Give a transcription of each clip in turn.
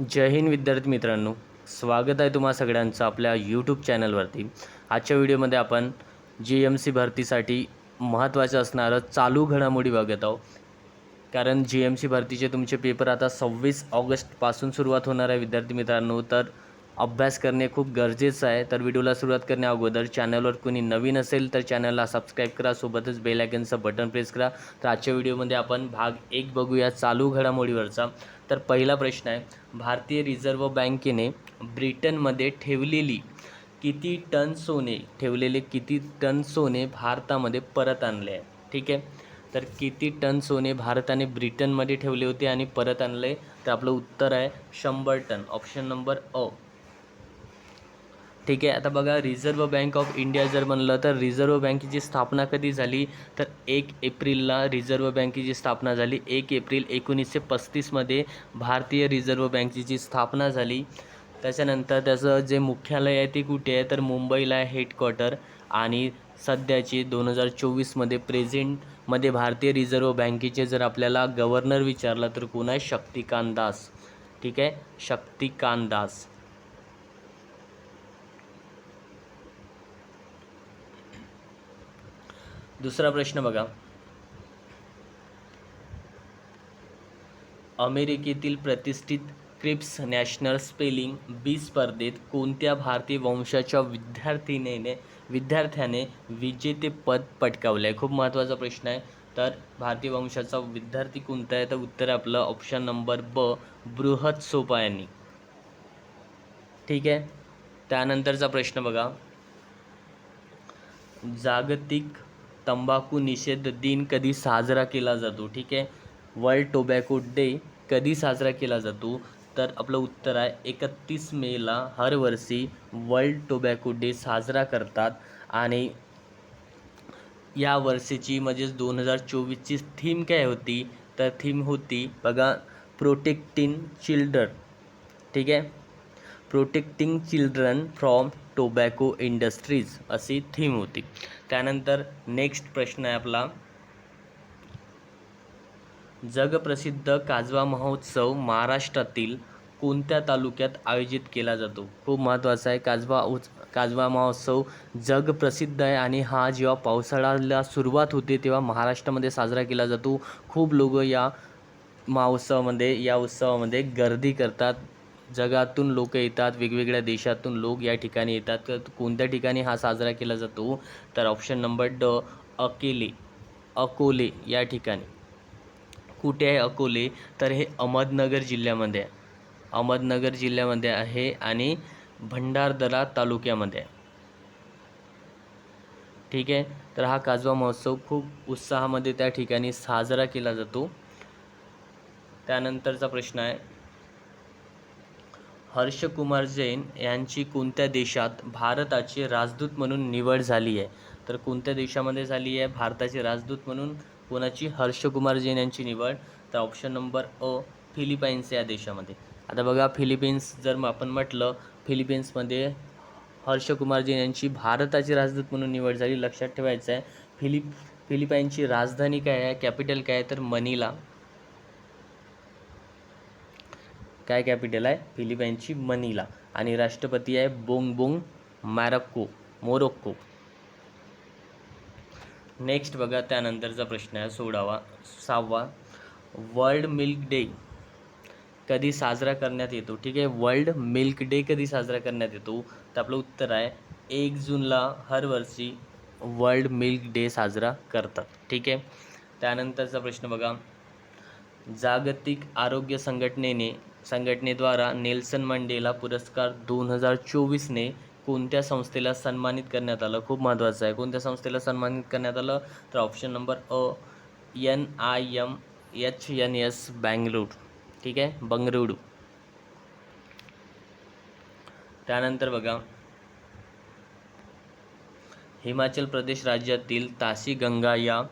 जय हिंद विद्यार्थी मित्रांनो. स्वागत आहे तुम्हा सगळ्यांचं आपल्या यूट्यूब चॅनलवरती आजच्या व्हिडिओमध्ये आपण जी एम सी भरतीसाठी महत्त्वाचं असणारं चालू घडामोडी बघत आहोत. कारण जी एम सी भरतीचे तुमचे पेपर आता सव्वीस ऑगस्टपासून सुरुवात होणार आहे विद्यार्थी मित्रांनो. तर अभ्यास करणे खूप गरजेचं आहे. तर व्हिडिओला सुरुवात करण्या अगोदर चॅनलवर कोणी नवीन असेल तर चॅनलला सबस्क्राईब करा. सोबतच बेल आयकनचं बटन प्रेस करा. तर आजच्या व्हिडिओमध्ये आपण भाग एक बघूया चालू घडामोडीवरचा. तर पहिला प्रश्न आहे. भारतीय रिझर्व्ह बँकेने ब्रिटनमध्ये ठेवलेली किती टन सोने ठेवलेले किती टन सोने भारतामध्ये परत आणले आहे. ठीक आहे? तर किती टन सोने भारताने ब्रिटनमध्ये ठेवले होते आणि परत आणले? तर आपलं उत्तर आहे शंभर टन. ऑप्शन नंबर अ ठीक आहे आता बघा रिझर्व्ह बँक ऑफ इंडिया जर म्हणलं तर रिझर्व्ह बँकेची स्थापना कधी झाली? तर एक एप्रिलला रिझर्व्ह बँकेची स्थापना झाली. एक एप्रिल एकोणीसशे पस्तीसमध्ये भारतीय रिझर्व्ह बँकेची स्थापना झाली त्याच्यानंतर त्याचं जे मुख्यालय आहे ते कुठे आहे? तर मुंबईला आहे हेडक्वार्टर आणि सध्याची दोन हजार चोवीसमध्ये प्रेझेंटमध्ये भारतीय रिझर्व्ह बँकेचे जर आपल्याला गव्हर्नर विचारलं तर कोण आहे? शक्तिकांत दास. ठीक आहे? शक्तिकांत दास. दुसरा प्रश्न बघा. अमेरिकेतील प्रतिष्ठित क्रिप्स नॅशनल स्पेलिंग बी स्पर्धेत कोणत्या भारतीय वंशाच्या विद्यार्थिनीने विद्यार्थ्याने विजेतेपद पटकावले आहे खूप महत्त्वाचा प्रश्न आहे. तर भारतीय वंशाचा विद्यार्थी कोणता आहे? तर उत्तर आपलं ऑप्शन नंबर ब बृहत सोपा यांनी. ठीक आहे? त्यानंतरचा प्रश्न बघा. जागतिक तंबाखू निषेध दिन कधी साजरा केला जातो ठीक आहे? वर्ल्ड टोबॅको डे कधी साजरा केला जातो? तर आपलं उत्तर आहे एकतीस मेला हर वर्षी वर्ल्ड टोबॅको डे साजरा करतात आणि या वर्षीची म्हणजेच दोन हजार चोवीसची थीम काय होती? तर थीम होती बघा प्रोटेक्टिंग चिल्ड्रन ठीक आहे? Protecting children from tobacco industries अशी थीम होती. त्यानंतर नेक्स्ट प्रश्न आहे आपला. जगप्रसिद्ध काजवा महोत्सव महाराष्ट्रातील कोणत्या तालुक्यात आयोजित केला जातो? खूप महत्त्वाचा आहे. काजवा उच काजवा महोत्सव जगप्रसिद्ध आहे आणि हा जेव्हा पावसाळ्याला सुरुवात होते तेव्हा महाराष्ट्रामध्ये साजरा केला जातो. खूप लोक या महोत्सवामध्ये या उत्सवामध्ये गर्दी करतात. जगातून लोक येतात वेगवेगळ्या देशातून लोक या ठिकाणी येतात. तर कोणत्या ठिकाणी हा साजरा केला जातो? तर ऑप्शन नंबर ड अकेले अकोले या ठिकाणी. कुठे आहे अकोले? तर हे अहमदनगर जिल्ह्यामध्ये आहे. अहमदनगर जिल्ह्यामध्ये आहे आणि भंडारदरा तालुक्यामध्ये आहे. ठीक आहे? तर हा काजवा महोत्सव खूप उत्साहामध्ये त्या ठिकाणी साजरा केला जातो. त्यानंतरचा प्रश्न आहे हर्षकुमार जैन यांची कोणत्या देशात भारताचे राजदूत म्हणून निवड झाली आहे? तर कोणत्या देशामध्ये झाली आहे? भारताचे राजदूत म्हणून कोणाची? हर्षकुमार जैन यांची निवड. तर ऑप्शन नंबर अ फिलिपाईन्स या देशामध्ये. आता बघा फिलिपिन्स जर मग आपण म्हटलं फिलिपिन्समध्ये हर्षकुमार जैन यांची भारताची राजदूत म्हणून निवड झाली. लक्षात ठेवायचं आहे फिलिप फिलिपाईनची राजधानी काय आहे? कॅपिटल काय आहे? तर मनीला. काय कॅपिटल आहे? फिलिपाईनची मनीला. आणि राष्ट्रपती आहे बोंग बोंग मॅरक्को मोरोक्को. नेक्स्ट बघा त्यानंतरचा प्रश्न आहे सोळावा सहावा. वर्ल्ड मिल्क डे कधी साजरा करण्यात येतो? ठीक आहे वर्ल्ड मिल्क डे कधी साजरा करण्यात येतो? तर आपलं उत्तर आहे एक जूनला हर वर्षी वर्ल्ड मिल्क डे साजरा करतात. ठीक आहे त्यानंतरचा प्रश्न बघा. जागतिक आरोग्य संघटनेने संघटनेद्वारा नेल्सन मंडेला पुरस्कार दोन हजार चोवीसने कोणत्या संस्थेला सन्मानित करण्यात आलं? खूप महत्त्वाचं आहे. कोणत्या संस्थेला सन्मानित करण्यात आलं? तर option number a N I M H N S Bangalore ठीक आहे? बंगळुरू. त्यानंतर बघा हिमाचल प्रदेश राज्यातील तासी गंगा या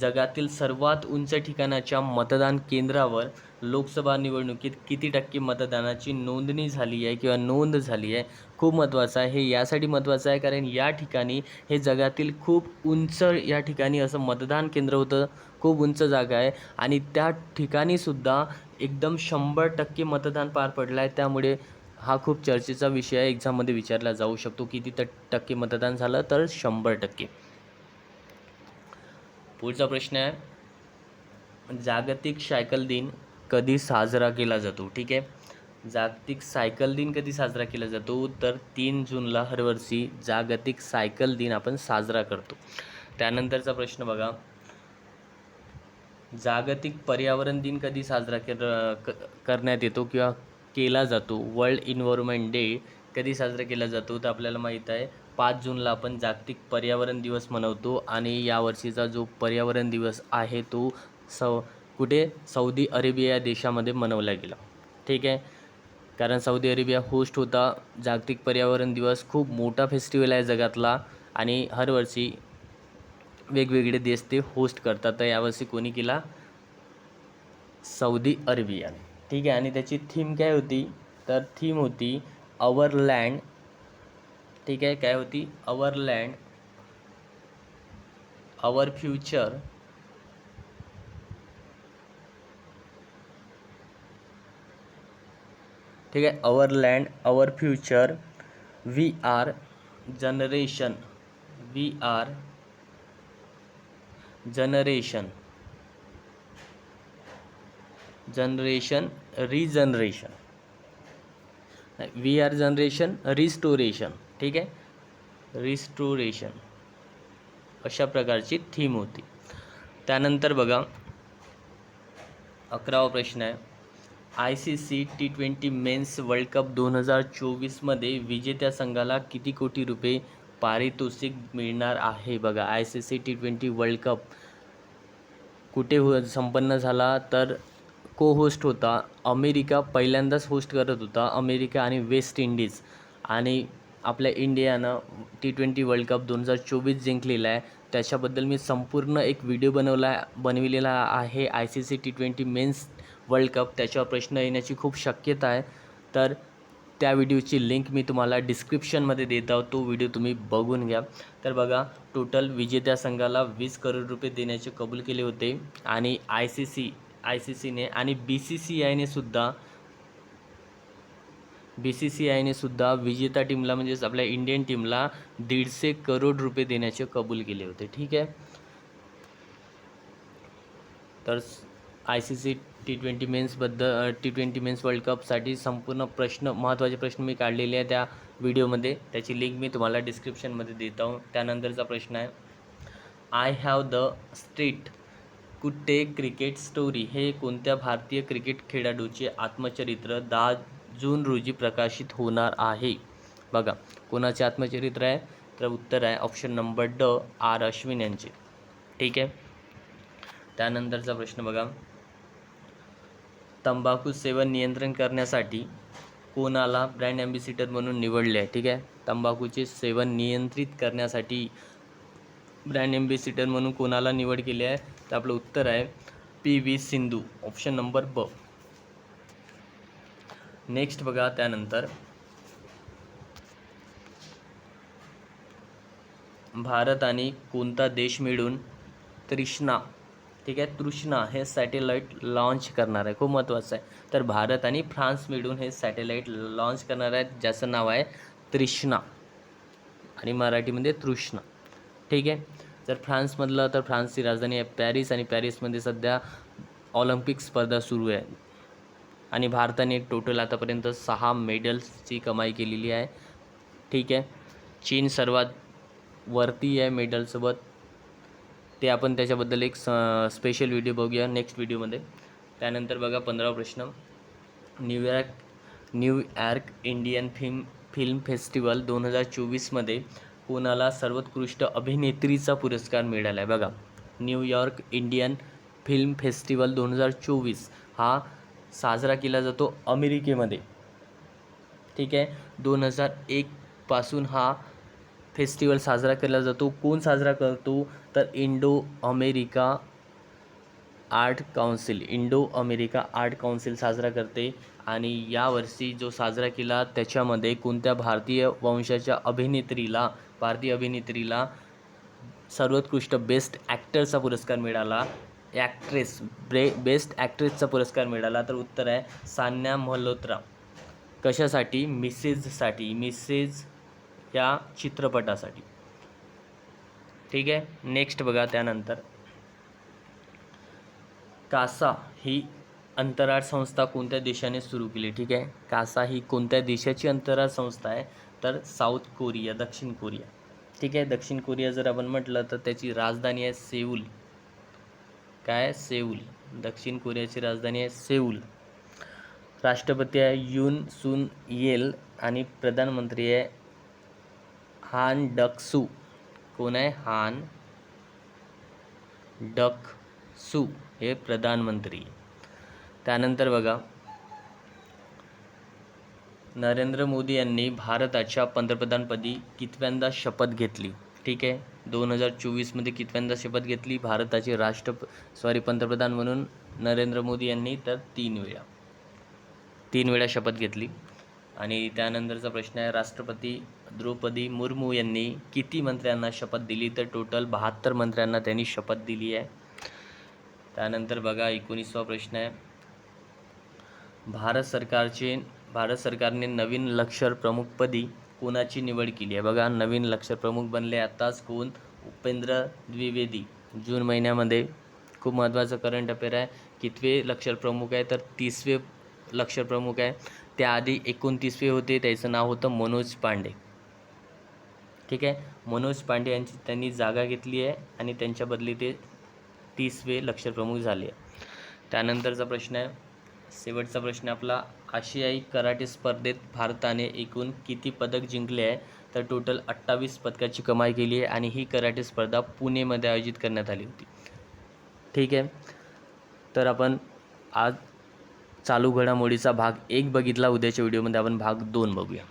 जगातील सर्वात उंच ठिकाणाच्या मतदान केंद्रावर लोकसभा निवडणुकीत किती टक्के मतदानाची नोंदणी झाली आहे किंवा नोंद झाली आहे? खूप महत्त्वाचं आहे. हे यासाठी महत्त्वाचं आहे कारण या ठिकाणी हे जगातील खूप उंच या ठिकाणी असं मतदान केंद्र होतं. खूप उंच जागा आहे. आणि त्या ठिकाणीसुद्धा एकदम शंभर टक्के मतदान पार पडलं आहे. त्यामुळे हा खूप चर्चेचा विषय आहे. एक्झाममध्ये विचारला जाऊ शकतो. किती त टक्के मतदान झालं तर शंभर टक्के. पुढचा प्रश्न आहे. जागतिक सायकल दिन कधी साजरा केला जातो? ठीक आहे. जागतिक सायकल दिन कधी साजरा केला जातो? तर तीन जूनला हरवर्षी जागतिक सायकल दिन आपण साजरा करतो. त्यानंतरचा प्रश्न बघा. जागतिक पर्यावरण दिन कधी साजरा कर करण्यात येतो? किंवा केला जातो. वर्ल्ड इन्व्हायरमेंट डे कधी साजरा केला जातो तर आपल्याला माहीत आहे. पाच जूनला आपण जागतिक पर्यावरण दिवस मनवतो आणि यावर्षीचा जो पर्यावरण दिवस आहे तो सौ कुठे? सौदी अरेबिया या देशामध्ये मनवला गेला. ठीक आहे? कारण सौदी अरेबिया होस्ट होता. जागतिक पर्यावरण दिवस खूप मोठा फेस्टिवल आहे जगातला आणि हरवर्षी वेगवेगळे देश ते होस्ट करतात. तर यावर्षी कोणी केला? सौदी अरेबियाने. ठीक आहे. आणि त्याची थीम काय होती? तर थीम होती अवर लँड ठीक आहे. काय होती? अवर लँड अवर फ्युचर ठीक आहे. Our land our future we are generation we are generation generation regeneration. We are generation restoration. ठीक आहे? रिस्टोरेशन. अशा प्रकारची थीम होती. त्यानंतर बघा अकरावा प्रश्न आहे. I C C T twenty men's world cup दोन हजार चोवीसमध्ये विजेत्या संघाला किती कोटी रुपये पारितोषिक मिळणार आहे? बघा I C C T twenty world cup कुठे हो संपन्न झाला? तर को होस्ट होता अमेरिका पहिल्यांदाच होस्ट करत होता अमेरिका आणि वेस्ट इंडिज आणि आपल्या इंडियानं टी ट्वेंटी वर्ल्ड कप दोन हजार चोवीस जिंकलेला आहे. त्याच्याबद्दल मी संपूर्ण एक व्हिडिओ बनवला बनविलेला आहे I C C T twenty men's world cup त्याच्यावर प्रश्न येण्याची खूप शक्यता आहे. तर त्या व्हिडिओची लिंक मी तुम्हाला डिस्क्रिप्शनमध्ये देत आहोत तो व्हिडिओ तुम्ही बघून घ्या. तर बघा टोटल विजेत्या संघाला वीस करोड रुपये देण्याचे कबूल केले होते. आणि I C C I C सीने आणि बी सी सी आयने सुद्धा बी सी सी आयने सुद्धा विजेता टीमला म्हणजेच आपल्या इंडियन टीमला दीडशे करोड रुपये देण्याचे कबूल केले होते. ठीक आहे? तर I C C T twenty मेन्सबद्दल T twenty men's world कपसाठी संपूर्ण प्रश्न महत्त्वाचे प्रश्न मी काढलेले आहे त्या व्हिडिओमध्ये. त्याची लिंक मी तुम्हाला डिस्क्रिप्शनमध्ये देत आहो. त्यानंतरचा प्रश्न आहे I have the street Kutti cricket story हे कोणत्या भारतीय क्रिकेट खेळाडूचे आत्मचरित्र दहा जून रोजी प्रकाशित होणार आहे. बघा कोणाचे आत्मचरित्र आहे? तर उत्तर आहे ऑप्शन नंबर ड आर अश्विन यांचे. ठीक आहे? त्यानंतरचा प्रश्न बघा. तंबाखू सेवन नियंत्रण करण्यासाठी कोणाला ब्रँड ॲम्बेसिडर म्हणून निवडले आहे? ठीक आहे? तंबाखूचे सेवन नियंत्रित करण्यासाठी ब्रँड ॲम्बेसिडर म्हणून कोणाला निवड केली आहे? तर आपलं उत्तर आहे P V Sindhu option number ब. नेक्स्ट बघा त्यानंतर. भारत आणि कोणता देश मिळून त्रिष्णा ठीक आहे? तृष्णा हे सॅटेलाईट लॉन्च करणार आहे. खूप महत्त्वाचं आहे. तर भारत आणि फ्रान्स मिळून हे सॅटेलाईट लॉन्च करणार आहेत ज्याचं नाव आहे त्रिष्णा आणि मराठीमध्ये तृष्णा. ठीक आहे? जर फ्रान्समधलं तर फ्रान्सची राजधानी आहे पॅरिस आणि पॅरिसमध्ये सध्या ऑलिम्पिक स्पर्धा सुरू आहे. आणि भारताने टोटल आतापर्यंत सहा मेडल्सची कमाई केलेली आहे. ठीक आहे. चीन सर्वात वरती आहे मेडलसोबत ते आपण त्याच्याबद्दल एक स स्पेशल व्हिडिओ बघूया नेक्स्ट व्हिडिओमध्ये त्यानंतर बघा पंधरावा प्रश्न. New York New York Indian film film festival दोन हजार चोवीसमध्ये कोणाला सर्वोत्कृष्ट अभिनेत्रीचा पुरस्कार मिळाला आहे बघा न्यूयॉर्क इंडियन फिल्म फेस्टिवल दोन हजार चोवीस हा साजरा केला जातो अमेरिकेमध्ये. ठीक आहे? दोन हजार एकपासून हा फेस्टिवल साजरा केला जातो. कोण साजरा करतो? तर Indo America Art Council Indo America Art Council साजरा करते आणि यावर्षी जो साजरा केला त्याच्यामध्ये कोणत्या भारतीय वंशाच्या अभिनेत्रीला भारतीय अभिनेत्रीला सर्वोत्कृष्ट बेस्ट ॲक्टरचा पुरस्कार मिळाला. ॲक्ट्रेस ब्रे बेस्ट ॲक्ट्रेसचा पुरस्कार मिळाला. तर उत्तर आहे सान्या मल्होत्रा. कशासाठी? मिसेजसाठी मिसेज या चित्रपटासाठी. ठीक आहे? नेक्स्ट बघा त्यानंतर. कासा ही अंतराळ संस्था कोणत्या देशाने सुरू केली? ठीक आहे. कासा ही कोणत्या देशाची अंतराळ संस्था आहे? तर साऊथ कोरिया दक्षिण कोरिया. ठीक आहे. दक्षिण कोरिया जर आपण म्हटलं तर त्याची राजधानी आहे सेऊल. काय? सेऊल. दक्षिण कोरियाची राजधानी आहे सेऊल. राष्ट्रपती आहे युन सुन येल आणि प्रधानमंत्री आहे हान डकसू कोण आहे? हान डक सु हे प्रधानमंत्री. त्यानंतर बघा. नरेंद्र मोदी यांनी भारताच्या पंतप्रधानपदी कितव्यांदा शपथ घेतली. ठीक आहे? दोन हजार चोवीसमध्ये कितव्यांदा शपथ घेतली? भारताचे राष्ट्र सॉरी पंतप्रधान म्हणून नरेंद्र मोदी यांनी तर तीन वेळा. तीन वेळा शपथ घेतली. आणि त्यानंतरचा प्रश्न आहे राष्ट्रपती द्रौपदी मुर्मू यांनी किती मंत्र्यांना शपथ दिली? तर टोटल बहात्तर मंत्र्यांना त्यांनी शपथ दिली आहे. त्यानंतर बघा एकोणीसवा प्रश्न आहे. भारत सरकारचे भारत सरकारने नवीन लक्षर प्रमुखपदी कोणाची निवड केली आहे? बघा नवीन लक्षर प्रमुख बनले आत्ताच कोण? उपेंद्र द्विवेदी. जून महिन्यामध्ये खूप महत्त्वाचं करंट अफेअर आहे. कितवे लक्षर प्रमुख आहे? तर तीसवे लक्षर प्रमुख आहे. त्याआधी एकोणतीसवे होते त्याचं नाव होतं मनोज पांडे. ठीक आहे? मनोज पांडे यांची त्यांनी जागा घेतली आहे आणि त्यांच्या बदली ते तीसवे लक्षप्रमुख झाले त्यानंतरचा प्रश्न आहे शेवटचा प्रश्न आपला आशियाई कराटे स्पर्धेत भारताने एकूण किती पदक जिंकले आहे? तर टोटल अठ्ठावीस पदकाची कमाई केली आहे आणि ही कराटे स्पर्धा पुणेमध्ये आयोजित करण्यात आली होती. ठीक आहे. तर आपण आज चालू घडामोडीचा भाग एक बघितला. उद्याच्या व्हिडिओमध्ये आपण भाग दोन बघूया.